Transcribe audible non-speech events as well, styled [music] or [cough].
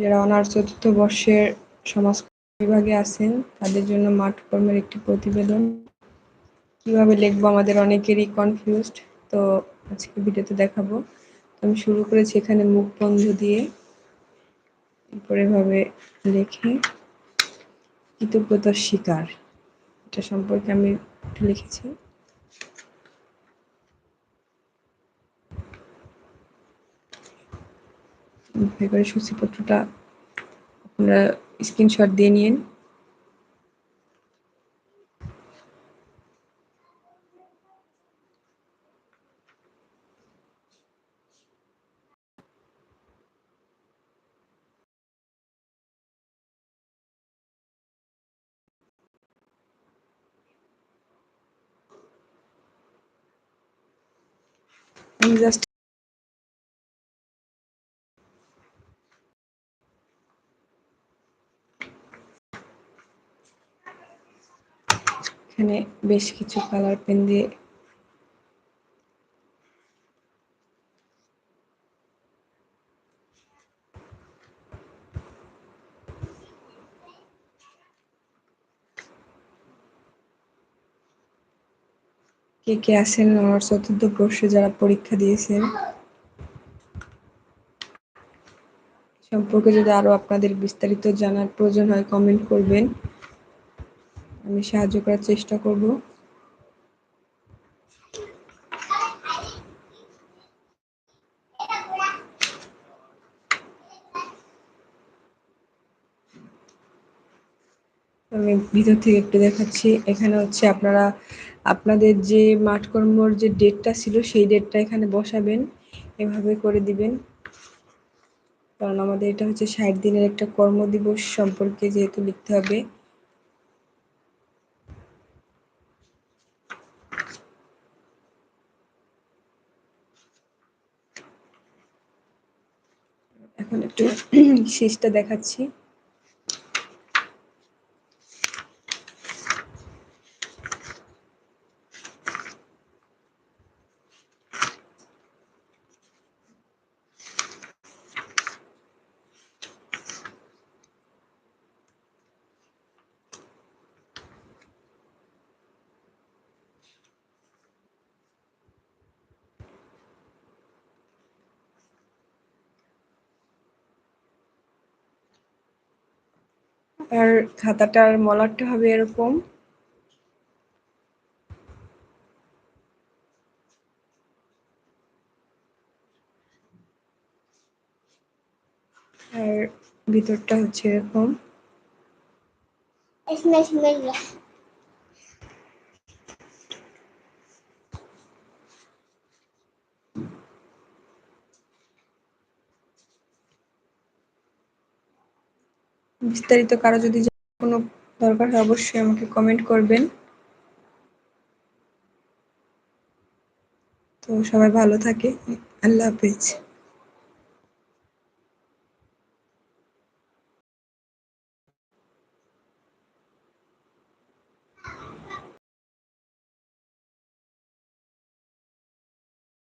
যারা অনার্স চতুর্থ বর্ষের সমাজ বিভাগে আছেন, তাদের জন্য মাঠ কর্মের একটি প্রতিবেদন। কীভাবে লিখব আমাদের অনেকেরই কনফিউজড তো আজকে ভিডিওতে দেখাবো। আমি শুরু করেছি এখানে মুখ বন্ধ দিয়ে, এরপর এভাবে লিখে। কৃতজ্ঞতার শিকার, এটা সম্পর্কে আমি লিখেছি। করে সূচিপত্রটা আপনারা স্ক্রিনশট দিয়ে নিন। আমি জাস্ট এখানে বেশ কিছু কালার পেন দিয়ে কে কে আছেন আমার চতুর্থ বর্ষে যারা পরীক্ষা দিয়েছেন? সম্পর্কে যদি আরও আপনাদের বিস্তারিত জানার প্রয়োজন হয় কমেন্ট করবেন। আমি সাহায্য করার চেষ্টা করব। আমি ভিতর থেকে একটু দেখাচ্ছি। এখানে হচ্ছে আপনারা, আপনাদের যে মাঠকর্মর যে ডেটটা ছিল সেই ডেটটা এখানে বসাবেন। এভাবে করে দিবেন। কারণ আমাদের এটা হচ্ছে ষাট দিনের একটা কর্মদিবস সম্পর্কে যেহেতু লিখতে হবে। এখন একটু [coughs] শেষটা দেখাচ্ছি। আর খাতাটার মলারটা হবে এরকম। আর ভিতরটা হচ্ছে এরকম। বিস্তারিত কারও যদি কোনো দরকার হয়, অবশ্যই আমাকে কমেন্ট করবেন। তো সবাই ভালো থাকে। আল্লাহ হাফেজ।